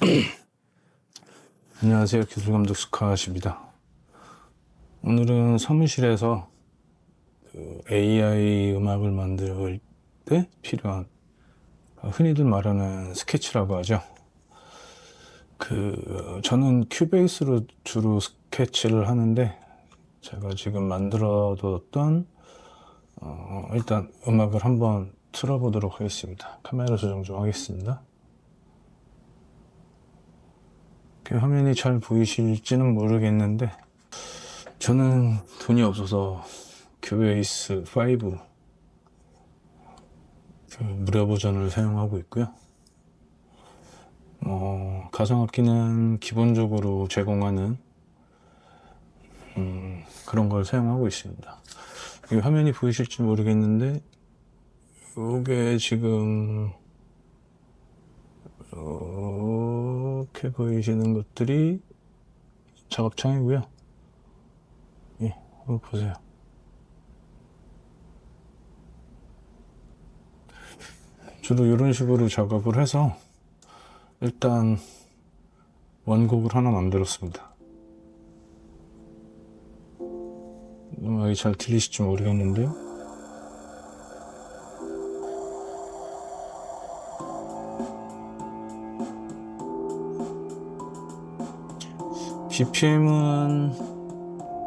안녕하세요. 기술감독 스카시입니다. 오늘은 사무실에서 그 AI 음악을 만들 때 필요한 흔히들 말하는 스케치라고 하죠. 그 저는 큐베이스로 주로 스케치를 하는데 제가 지금 만들어뒀던 어, 일단 음악을 한번 틀어보도록 하겠습니다. 카메라 조정 좀 하겠습니다. 그 화면이 잘 보이실지는 모르겠는데 저는 돈이 없어서 큐베이스 5 그 무료 버전을 사용하고 있고요. 어, 가상악기는 기본적으로 제공하는 음, 그런 걸 사용하고 있습니다. 이 화면이 보이실지 모르겠는데 이게 지금 이렇게 보이시는 것들이 작업창이고요. 예, 한번 보세요. 주로 이런 식으로 작업을 해서 일단 원곡을 하나 만들었습니다. 음악이 잘 들리실지 모르겠는데요. BPM은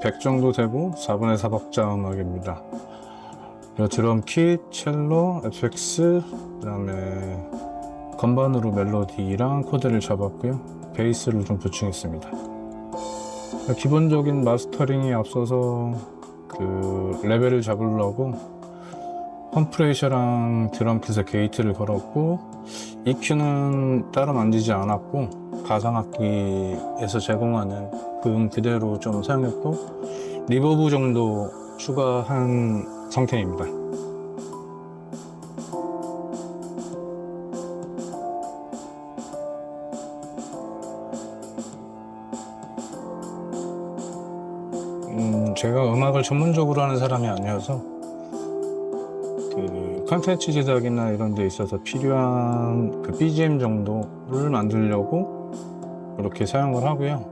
100 정도 되고 4분의 4 박자 음악입니다. 그리고 드럼 킷, 첼로, FX, 그 다음에 건반으로 멜로디랑 코드를 잡았고요. 베이스를 좀 보충했습니다. 기본적인 마스터링이 앞서서 그 레벨을 잡으려고 컴프레셔랑 드럼 킷에 게이트를 걸었고 EQ는 따로 만지지 않았고 가상악기에서 제공하는 그음 그대로 좀 사용했고 리버브 정도 추가한 상태입니다. 음, 제가 음악을 전문적으로 하는 사람이 아니어서 그 컨텐츠 제작이나 이런 데 있어서 필요한 그 BGM 정도를 만들려고 이렇게 사용을 하고요.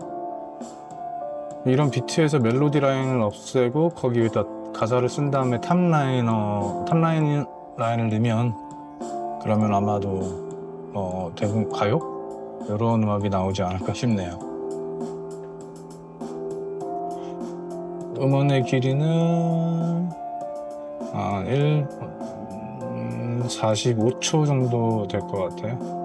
이런 비트에서 멜로디 라인을 없애고 거기 에다 가사를 쓴 다음에 탑 라이너 탑 라인 라인을 넣으면 그러면 아마도 어, 대부분 가요 이런 음악이 나오지 않을까 싶네요. 음원의 길이는 아, 1, 음, 45초 정도 될 것 같아요.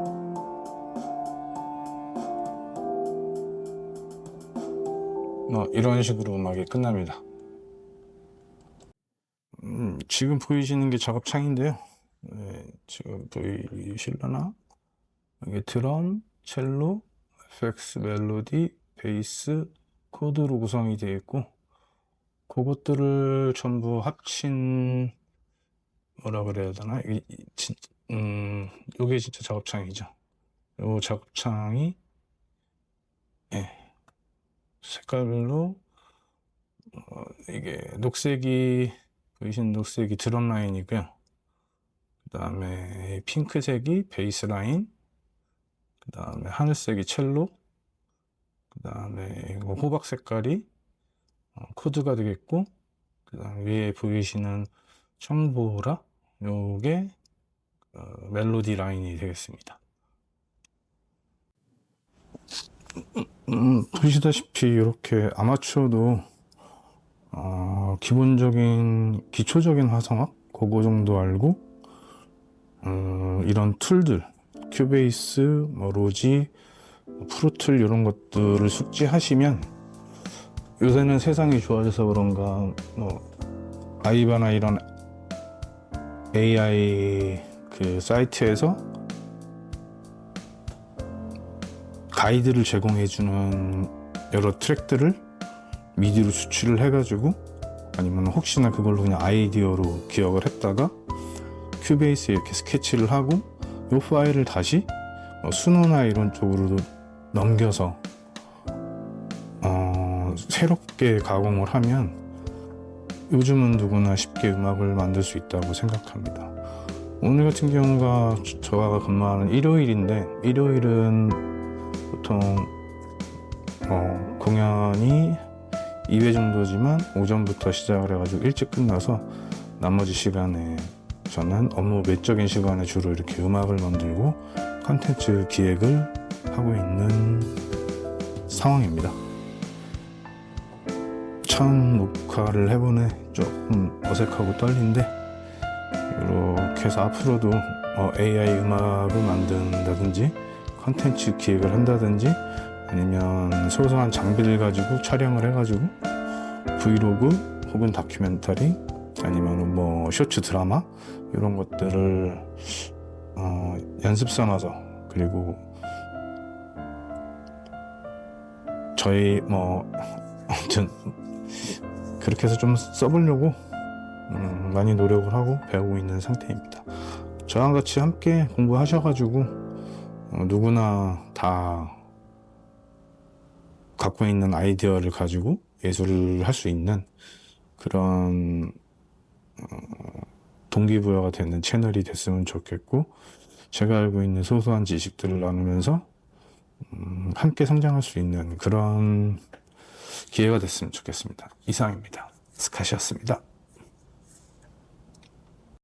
뭐 이런 식으로 음악이 끝납니다. 음, 지금 보이시는 게 작업창인데요. 네, 지금 보이실려나? 이게 드럼, 첼로, FX, 멜로디, 베이스, 코드로 구성이 되어 있고 그것들을 전부 합친 뭐라 그래야 되나? 이, 이, 진, 음, 요게 진짜 작업창이죠. 요 작업창이 예. 색깔별로 어, 이게 녹색이 보이시는 녹색이 드럼 라인이고요. 그 다음에 핑크색이 베이스 라인, 그 다음에 하늘색이 첼로, 그 다음에 호박 색깔이 어, 코드가 되겠고, 그 다음 위에 보이시는 청보라, 요게 어, 멜로디 라인이 되겠습니다. 음, 보시다시피 이렇게 아마추어도 어, 기본적인 기초적인 화성학 그거 정도 알고 어, 이런 툴들 큐베이스, 뭐 로지, 프로툴 이런 것들을 숙지하시면 요새는 세상이 좋아져서 그런가 뭐 아이바나 이런 AI 그 사이트에서 가이드를 제공해주는 여러 트랙들을 미디로 수출을 해가지고 아니면 혹시나 그걸로 그냥 아이디어로 기억을 했다가 큐베이스에 이렇게 스케치를 하고 이 파일을 다시 어, 수노나 이런 쪽으로 넘겨서 어, 새롭게 가공을 하면 요즘은 누구나 쉽게 음악을 만들 수 있다고 생각합니다. 오늘 같은 경우가 저- 저가 근무하는 일요일인데 일요일은 2회 정도지만 오전부터 시작을 해가지고 일찍 끝나서 나머지 시간에 저는 업무 외적인 시간에 주로 이렇게 음악을 만들고 컨텐츠 기획을 하고 있는 상황입니다. 처음 녹화를 해보네 조금 어색하고 떨린데 이렇게 해서 앞으로도 어, AI 음악을 만든다든지 컨텐츠 기획을 한다든지 아니면 소소한 장비를 가지고 촬영을 해가지고 브이로그 혹은 다큐멘터리 아니면 뭐 쇼츠 드라마 이런 것들을 어, 연습 삼아서 그리고 저희 뭐 아무튼 그렇게 해서 좀 써보려고 음, 많이 노력을 하고 배우고 있는 상태입니다. 저랑 같이 함께 공부하셔가지고 어, 누구나 다 갖고 있는 아이디어를 가지고 예술을 할 수 있는 그런 어, 동기부여가 되는 채널이 됐으면 좋겠고 제가 알고 있는 소소한 지식들을 나누면서 음, 함께 성장할 수 있는 그런 기회가 됐으면 좋겠습니다. 이상입니다. 스카시였습니다.